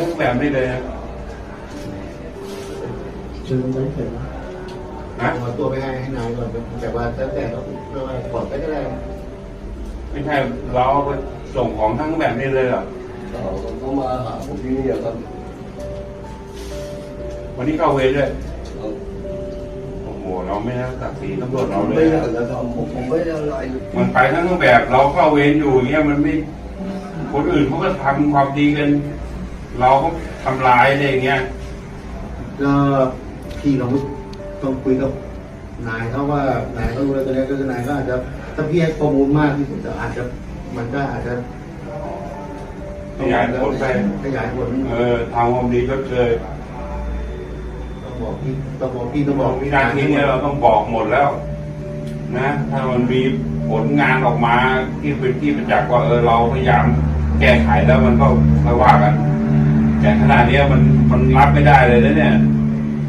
ทั้งแบบนี้เลยนะเชิญไว้เถอะนะนะเอาตัวไปให้ให้นายก่อนแต่ว่าแต่แต่เราเราปลอดไปก็ได้ไม่ใช่เราเอาไปส่งของทั้งแบบนี้เลยเหรอเขามาหาผมที่นี่ครับวันนี้เข้าเวรด้วยเอาโอ้โหเราไม่ได้ตักสีตำรวจผเรามเลไม่ยได้อะจะทำผมผมไม่ได้อะไรมันไปทั้งแบบ เราเข้าเวรอยู่อย่างเงี้ยมันไม่คนอื่นเขาก็ทำความดีกัน เราก็ทำลายอะไรอย่างเงี้ยก็พี่ลองต้องคุยกับนายเขาว่านายเขารู้แล้วตอนนี้ก็คือนายก็อาจจะถ้าพี่ให้ข้อมูลมากที่สุดจะอาจจะมันก็อาจจะขยายผลไปขยายผลเออทำความดีก็เคยต้องบอกพี่ต้องบอกพี่ต้องบบออกกวินาทีเนี้เราต้องบอกหมดแล้ว นะ ถ้ามันมีผลงานออกมาที่เป็นที่ประจักษ์ว่าเออเราพยายามแก้ไขแล้วมันก็ไม่ว่ากันแต่ข นาดนี้มันมันรับไม่ได้เลยนะเนี่ย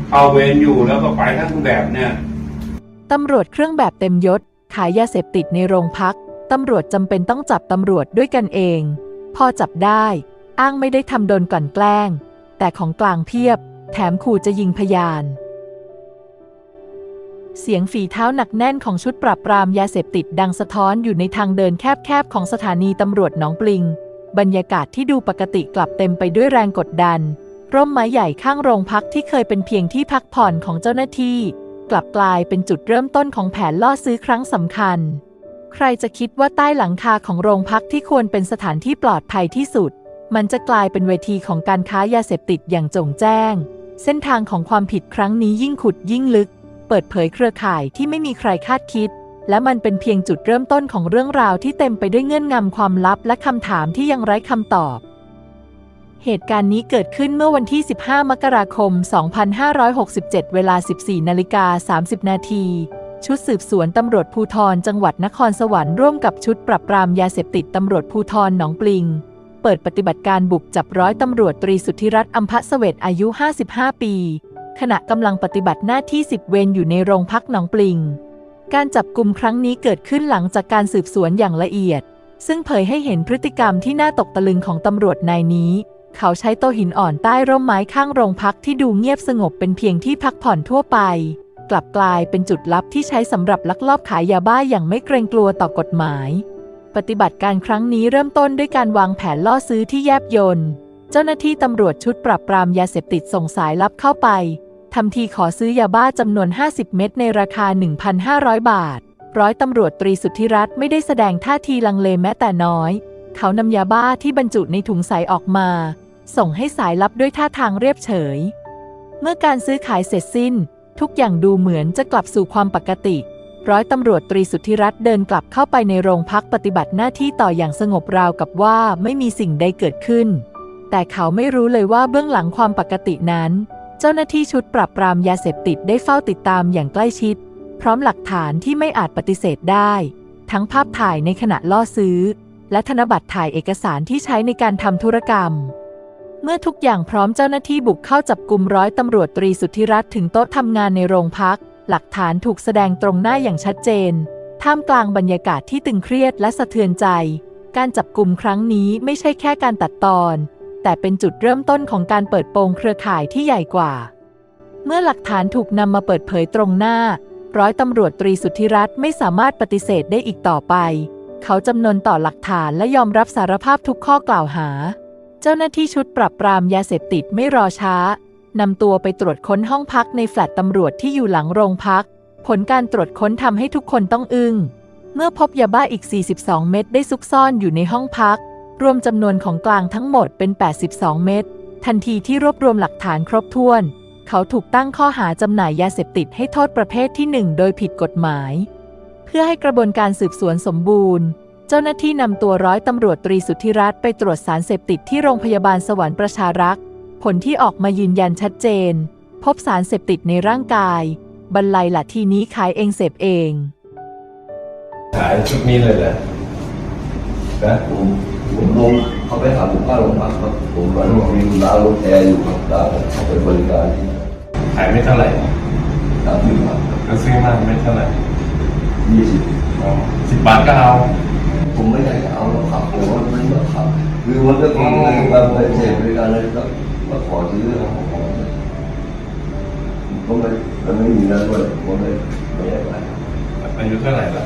เข้าเวรอยู่แล้วก็ไปทั้งแบบเนี่ยตำรวจเครื่องแบบเต็มยศ ขายยาเสพติดในโรงพัก ตำรวจจำเป็นต้องจับตำรวจด้วยกันเอง พอจับได้ อ้างไม่ได้ทำโดนกลั่นแกล้ง แต่ของกลางเพียบ แถมขู่จะยิงพยาน เสียงฝีเท้าหนักแน่นของชุดปราบปรามยาเสพติดดังสะท้อนอยู่ในทางเดินแคบๆของสถานีตำรวจหนองปลิง บรรยากาศที่ดูปกติกลับเต็มไปด้วยแรงกดดัน ร่มไม้ใหญ่ข้างโรงพักที่เคยเป็นเพียงที่พักผ่อนของเจ้าหน้าที่ กลับกลายเป็นจุดเริ่มต้นของแผนล่อซื้อครั้งสำคัญ ใครจะคิดว่าใต้หลังคาของโรงพักที่ควรเป็นสถานที่ปลอดภัยที่สุด มันจะกลายเป็นเวทีของการค้ายาเสพติดอย่างจงแจ้ง เส้นทางของความผิดครั้งนี้ยิ่งขุดยิ่งลึก เปิดเผยเครือข่ายที่ไม่มีใครคาดคิด และมันเป็นเพียงจุดเริ่มต้นของเรื่องราวที่เต็มไปด้วยเงื่อนงำความลับและคำถามที่ยังไร้คำตอบ เหตุการณ์นี้เกิดขึ้นเมื่อวันที่ 15 มกราคม 2567 เวลา 14 นาฬิกา 30 นาที ชุดสืบสวนตำรวจภูธรจังหวัดนครสวรรค์ร่วมกับชุดปรับปรามยาเสพติดตำรวจภูธรหนองปลิง เปิดปฏิบัติการบุกจับร้อยตำรวจตรีสุทธิรัตน์อัมพะเสวตอายุ 55 ปี ขณะกำลังปฏิบัติหน้าที่ 10 เวรอยู่ในโรงพักหนองปลิง การจับกลุ่มครั้งนี้เกิดขึ้นหลังจากการสืบสวนอย่างละเอียด ซึ่งเผยให้เห็นพฤติกรรมที่น่าตกตะลึงของตำรวจนายนี้ เขาใช้โต๊ะหินอ่อนใต้ร่มไม้ข้างโรงพักที่ดูเงียบสงบเป็นเพียงที่พักผ่อนทั่วไป กลับกลายเป็นจุดลับที่ใช้สำหรับลักลอบขายยาบ้าอย่างไม่เกรงกลัวต่อกฎหมาย ปฏิบัติการครั้งนี้เริ่มต้นด้วยการวางแผนล่อซื้อที่แยบยนต์ เจ้าหน้าที่ตำรวจชุดปราบปรามยาเสพติดส่งสายลับเข้าไป ทำทีขอซื้อยาบ้าจำนวน 50 เม็ดในราคา 1,500 บาท ร้อยตำรวจตรีสุทธิรัตน์ไม่ได้แสดงท่าทีลังเลแม้แต่น้อย เขานำยาบ้าที่บรรจุในถุงใสออกมา ส่งให้สายลับด้วยท่าทางเรียบเฉย เมื่อการซื้อขายเสร็จสิ้น ทุกอย่างดูเหมือนจะกลับสู่ความปกติ ร้อยตำรวจตรีสุทธิรัตน์เดินกลับเข้าไปในโรงพักปฏิบัติหน้าที่ต่ออย่างสงบราวกับว่าไม่มีสิ่งใดเกิดขึ้น แต่เขาไม่รู้เลยว่าเบื้องหลังความปกตินั้น เจ้าหน้าที่ชุดปราบปรามยาเสพติดได้เฝ้าติดตามอย่างใกล้ชิด พร้อมหลักฐานที่ไม่อาจปฏิเสธได้ ทั้งภาพถ่ายในขณะล่อซื้อ และธนบัตรถ่ายเอกสารที่ใช้ในการทำธุรกรรม เมื่อทุกอย่างพร้อมเจ้าหน้าที่บุกเข้าจับกลุ่มร้อยตำรวจตรีสุทธิรัตน์ถึงโต๊ะทำงานในโรงพัก หลักฐานถูกแสดงตรงหน้าอย่างชัดเจน ท่ามกลางบรรยากาศที่ตึงเครียดและสะเทือนใจ การจับกลุ่มครั้งนี้ไม่ใช่แค่การตัดตอน แต่เป็นจุดเริ่มต้นของการเปิดโปงเครือข่ายที่ใหญ่กว่า เมื่อหลักฐานถูกนำมาเปิดเผยตรงหน้า ร้อยตำรวจตรีสุทธิรัตน์ไม่สามารถปฏิเสธได้อีกต่อไป เขาจำนนต่อหลักฐานและยอมรับสารภาพทุกข้อกล่าวหา เจ้าหน้าที่ชุดปรับปรามยาเสพติดไม่รอช้านำตัวไปตรวจค้นห้องพักในแฟลตตำรวจที่อยู่หลังโรงพัก ผลการตรวจค้นทำให้ทุกคนต้องอึ้ง เมื่อพบยาบ้าอีก 42 เม็ดได้ซุกซ่อนอยู่ในห้องพัก รวมจำนวนของกลางทั้งหมดเป็น 82 เม็ด ทันทีที่รวบรวมหลักฐานครบถ้วน เขาถูกตั้งข้อหาจำหน่ายยาเสพติดให้โทษประเภทที่ 1 โดยผิดกฎหมาย เพื่อให้กระบวนการสืบสวนสมบูรณ์ เจ้าหน้าที่นำตัวร้อยตำรวจตรีสุทธิรัตน์ไปตรวจสารเสพติดที่โรงพยาบาลสวรรค์ประชารักษ์ผลที่ออกมายืนยันชัดเจน พบสารเสพติดในร่างกาย บรรลัยละทีนี้ขายเองเสพเอง ขายชุดนี้เลยเหรอนะ ผมผมลงเขาไปหาผมข้างโรงพักครับผมมันมีร้านรถแอร์อยู่ครับร้านเขาไปบริการที่ขายไม่เท่าไหร่ตามที่ครับก็ซื้อมาไม่เท่าไหร่ยี่สิบอ๋อสิบบาทก็เอาผมไม่ได้เอาหรอกครับผมว่ามันไม่ขับคือคือมันก็คนมาไปเสพบริการอะไรก็มาขอซื้อของของผมไม่มันไม่มีเงินด้วยผมไม่ไม่อยากไปอายุเท่าไหร่แล้ว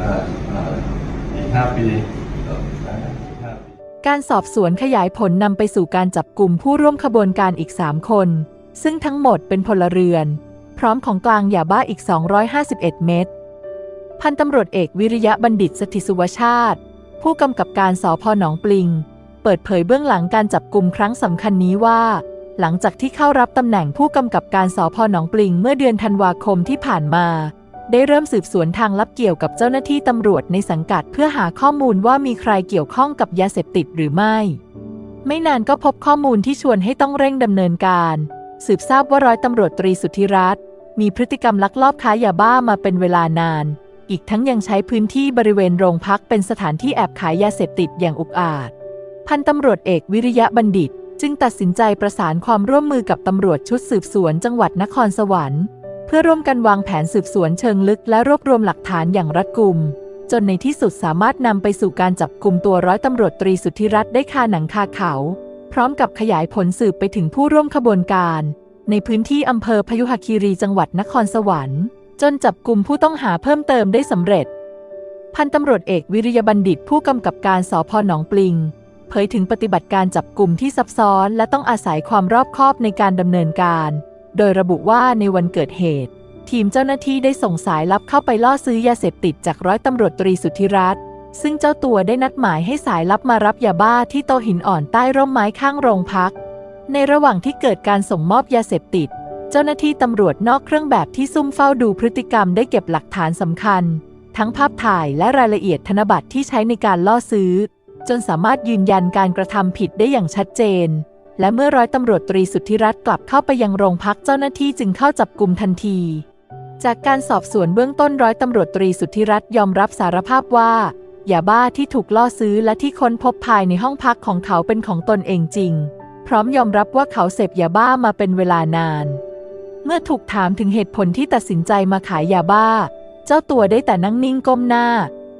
ห้าห้าอีกห้าปีครับห้าปี การสอบสวนขยายผลนำไปสู่การจับกลุ่มผู้ร่วมขบวนการอีก 3 คน ซึ่งทั้งหมดเป็นพลเรือน พร้อมของกลางยาบ้าอีก 251 เม็ด พันตำรวจเอกวิริยะบัณฑิตสถิสุวชาติ ผู้กำกับการสพหนองปลิง เปิดเผยเบื้องหลังการจับกลุ่มครั้งสำคัญนี้ว่า หลังจากที่เข้ารับตำแหน่งผู้กำกับการสพหนองปลิงเมื่อเดือนธันวาคมที่ผ่านมา ได้เริ่มสืบสวนทางลับเกี่ยวกับเจ้าหน้าที่ตำรวจในสังกัดเพื่อหาข้อมูลว่ามีใครเกี่ยวข้องกับยาเสพติดหรือไม่ ไม่นานก็พบข้อมูลที่ชวนให้ต้องเร่งดำเนินการ สืบทราบว่าร้อยตำรวจตรีสุทธิรัตน์มีพฤติกรรมลักลอบค้ายาบ้ามาเป็นเวลานาน อีกทั้งยังใช้พื้นที่บริเวณโรงพักเป็นสถานที่แอบขายยาเสพติดอย่างอุกอาจ พันตำรวจเอกวิริยะบัณฑิต จึงตัดสินใจประสานความร่วมมือกับตำรวจชุดสืบสวนจังหวัดนครสวรรค์ เพื่อร่วมกันวางแผนสืบสวนเชิงลึกและรวบรวมหลักฐานอย่างรัดกุม จนในที่สุดสามารถนำไปสู่การจับกลุ่มตัวร้อยตำรวจตรีสุทธิรัตน์ได้คาหนังคาเขา พร้อมกับขยายผลสืบไปถึงผู้ร่วมขบวนการ ในพื้นที่อำเภอพยุหคีรีจังหวัดนครสวรรค์ จนจับกลุ่มผู้ต้องหาเพิ่มเติมได้สำเร็จ พันตำรวจเอกวิริยบัณฑิตผู้กำกับการสพหนองปลิงเผยถึงปฏิบัติการจับกลุ่มที่ซับซ้อน และต้องอาศัยความรอบคอบในการดำเนินการ โดยระบุว่าในวันเกิดเหตุ ทีมเจ้าหน้าที่ได้ส่งสายลับเข้าไปล่อซื้อยาเสพติดจากร้อยตำรวจตรีสุทธิรัตน์ซึ่งเจ้าตัวได้นัดหมายให้สายลับมารับยาบ้าที่โตหินอ่อนใต้ร่มไม้ข้างโรงพัก ในระหว่างที่เกิดการส่งมอบยาเสพติด เจ้าหน้าที่ตำรวจนอกเครื่องแบบที่ซุ่มเฝ้าดูพฤติกรรมได้เก็บหลักฐานสำคัญ ทั้งภาพถ่ายและรายละเอียดธนบัตรที่ใช้ในการล่อซื้อ จนสามารถยืนยันการกระทำผิดได้อย่างชัดเจน และเมื่อร้อยตำรวจตรีสุทธิรัตน์กลับเข้าไปยังโรงพักเจ้าหน้าที่จึงเข้าจับกลุ่มทันที จากการสอบสวนเบื้องต้นร้อยตำรวจตรีสุทธิรัตน์ยอมรับสารภาพว่ายาบ้าที่ถูกล่อซื้อและที่ค้นพบภายในห้องพักของเขาเป็นของตนเองจริง พร้อมยอมรับว่าเขาเสพยาบ้ามาเป็นเวลานาน เมื่อถูกถามถึงเหตุผลที่ตัดสินใจมาขายยาบ้า เจ้าตัวได้แต่นั่งนิ่งก้มหน้า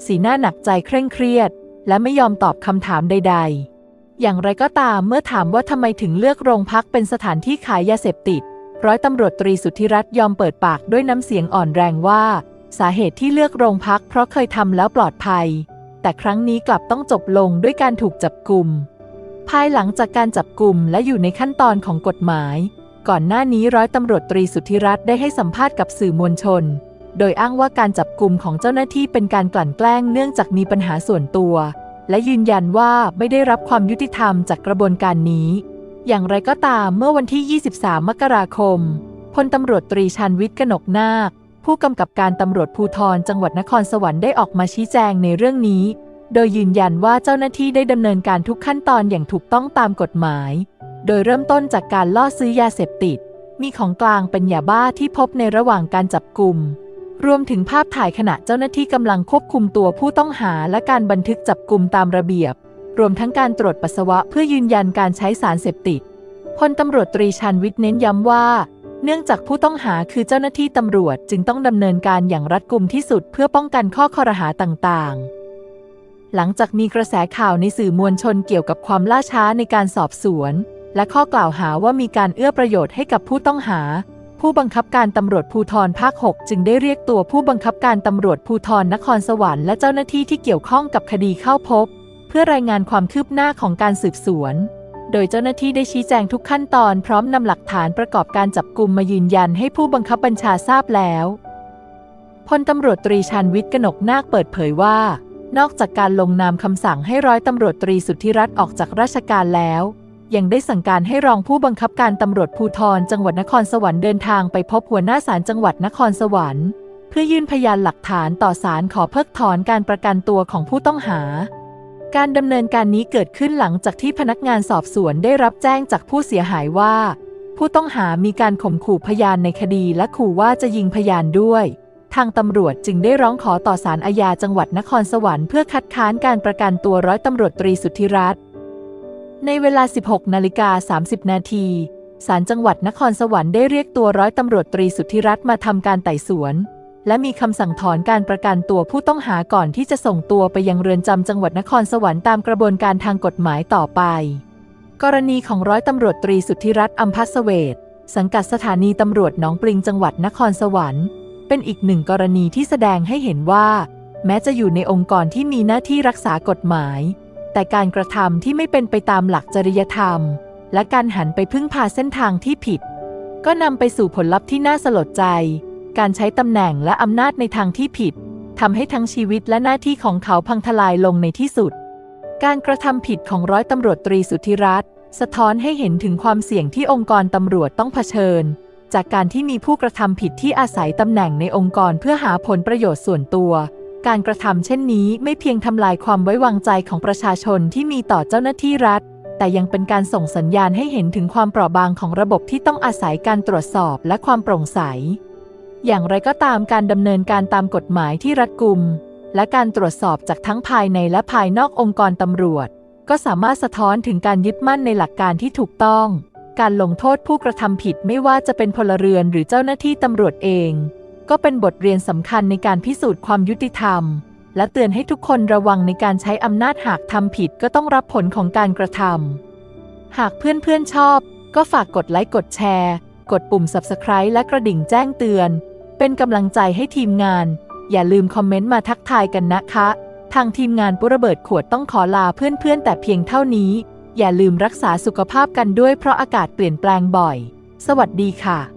สีหน้าหนักใจเคร่งเครียด และไม่ยอมตอบคำถามใด ๆ อย่างไรก็ตามเมื่อถามว่าทำไมถึงเลือกโรงพักเป็นสถานที่ขายยาเสพติด ร้อยตำรวจตรีสุทธิรัตน์ยอมเปิดปากด้วยน้ำเสียงอ่อนแรงว่า สาเหตุที่เลือกโรงพักเพราะเคยทำแล้วปลอดภัย แต่ครั้งนี้กลับต้องจบลงด้วยการถูกจับกลุ่มภายหลังจากการจับกลุ่มและอยู่ในขั้นตอนของกฎหมาย ก่อนหน้านี้ร้อยตำรวจตรีสุทธิรัตน์ได้ให้สัมภาษณ์กับสื่อมวลชน โดยอ้างว่าการจับกลุ่มของเจ้าหน้าที่เป็นการกลั่นแกล้งเนื่องจากมีปัญหาส่วนตัว และยืนยันว่าไม่ได้รับความยุติธรรมจากกระบวนการนี้ อย่างไรก็ตามเมื่อวันที่ 23 มกราคม พลตำรวจตรีชันวิทย์กนกนาค ผู้กำกับการตำรวจภูธรจังหวัดนครสวรรค์ได้ออกมาชี้แจงในเรื่องนี้ โดยยืนยันว่าเจ้าหน้าที่ได้ดำเนินการทุกขั้นตอนอย่างถูกต้องตามกฎหมาย โดยเริ่มต้นจากการล่อซื้อยาเสพติด มีของกลางเป็นยาบ้าที่พบในระหว่างการจับกลุ่ม รวมถึงภาพถ่ายขณะเจ้าหน้าที่กำลังควบคุมตัวผู้ต้องหาและการบันทึกจับกลุ่มตามระเบียบ รวมทั้งการตรวจปัสสาวะเพื่อยืนยันการใช้สารเสพติดพลตำรวจตรีชันวิทย์เน้นย้ำว่า เนื่องจากผู้ต้องหาคือเจ้าหน้าที่ตำรวจจึงต้องดำเนินการอย่างรัดกุมที่สุดเพื่อป้องกันข้อคอรหาต่างๆ หลังจากมีกระแสข่าวในสื่อมวลชนเกี่ยวกับความล่าช้าในการสอบสวน และข้อกล่าวหาว่ามีการเอื้อประโยชน์ให้กับผู้ต้องหา ผู้บังคับการตำรวจภูธรภาค 6 จึงได้เรียกตัวผู้บังคับการตำรวจภูธรนครสวรรค์และเจ้าหน้าที่ที่เกี่ยวข้องกับคดีเข้าพบ เพื่อรายงานความคืบหน้าของการสืบสวน โดยเจ้าหน้าที่ได้ชี้แจงทุกขั้นตอนพร้อมนำหลักฐานประกอบการจับกลุ่มมายืนยันให้ผู้บังคับบัญชาทราบแล้วพลตำรวจตรีชันวิทย์กนกนาคเปิดเผยว่า นอกจากการลงนามคำสั่งให้ร้อยตำรวจตรีสุทธิรัตน์ออกจากราชการแล้ว ยังได้สั่งการให้รองผู้บังคับการตำรวจภูธรจังหวัดนครสวรรค์เดินทางไปพบหัวหน้าศาลจังหวัดนครสวรรค์ เพื่อยื่นพยานหลักฐานต่อศาลขอเพิกถอนการประกันตัวของผู้ต้องหา การดำเนินการนี้เกิดขึ้นหลังจากที่พนักงานสอบสวนได้รับแจ้งจากผู้เสียหายว่า ผู้ต้องหามีการข่มขู่พยานในคดีและขู่ว่าจะยิงพยานด้วยทางตำรวจจึงได้ร้องขอต่อศาลอาญาจังหวัดนครสวรรค์เพื่อคัดค้านการประกันตัวร้อยตำรวจตรีสุทธิรัตน์ ในเวลา 16 นาฬิกา 30 นาที ศาลจังหวัดนครสวรรค์ได้เรียกตัวร้อยตำรวจตรีสุทธิรัตน์มาทำการไต่สวน และมีคำสั่งถอนการประกันตัวผู้ต้องหาก่อนที่จะส่งตัวไปยังเรือนจำจังหวัดนครสวรรค์ตามกระบวนการทางกฎหมายต่อไป กรณีของร้อยตำรวจตรีสุทธิรัตน์อัมพัสเวทสังกัดสถานีตำรวจหนองปริงจังหวัดนครสวรรค์ เป็นอีกหนึ่งกรณีที่แสดงให้เห็นว่า แม้จะอยู่ในองค์กรที่มีหน้าที่รักษากฎหมาย แต่การกระทำที่ไม่เป็นไปตามหลักจริยธรรม และการหันไปพึ่งพาเส้นทางที่ผิด ก็นำไปสู่ผลลัพธ์ที่น่าสลดใจ การใช้ตำแหน่งและอำนาจในทางที่ผิดทำให้ทั้งชีวิตและหน้าที่ของเขาพังทลายลงในที่สุด การกระทำผิดของร้อยตำรวจตรีสุทธิรัตน์สะท้อนให้เห็นถึงความเสี่ยงที่องค์กรตำรวจต้องเผชิญ จากการที่มีผู้กระทำผิดที่อาศัยตำแหน่งในองค์กรเพื่อหาผลประโยชน์ส่วนตัว การกระทำเช่นนี้ไม่เพียงทำลายความไว้วางใจของประชาชนที่มีต่อเจ้าหน้าที่รัฐ แต่ยังเป็นการส่งสัญญาณให้เห็นถึงความเปราะบางของระบบที่ต้องอาศัยการตรวจสอบและความโปร่งใส อย่างไรก็ตามการดำเนินการตามกฎหมายที่รัดกุม และการตรวจสอบจากทั้งภายในและภายนอกองค์กรตำรวจ ก็สามารถสะท้อนถึงการยึดมั่นในหลักการที่ถูกต้อง การลงโทษผู้กระทำผิดไม่ว่าจะเป็นพลเรือนหรือเจ้าหน้าที่ตำรวจเอง ก็เป็นบทเรียนสำคัญในการพิสูจน์ความยุติธรรม และเตือนให้ทุกคนระวังในการใช้อำนาจหากทำผิดก็ต้องรับผลของการกระทำหากเพื่อนๆชอบ ก็ฝากกดไลค์กดแชร์ กดปุ่ม Subscribe และกระดิ่งแจ้งเตือน เป็นกำลังใจให้ทีมงาน อย่าลืมคอมเมนต์มาทักทายกันนะคะ ทางทีมงานปุระเบิดขวดต้องขอลาเพื่อนๆ แต่เพียงเท่านี้ อย่าลืมรักษาสุขภาพกันด้วยเพราะอากาศเปลี่ยนแปลงบ่อย สวัสดีค่ะ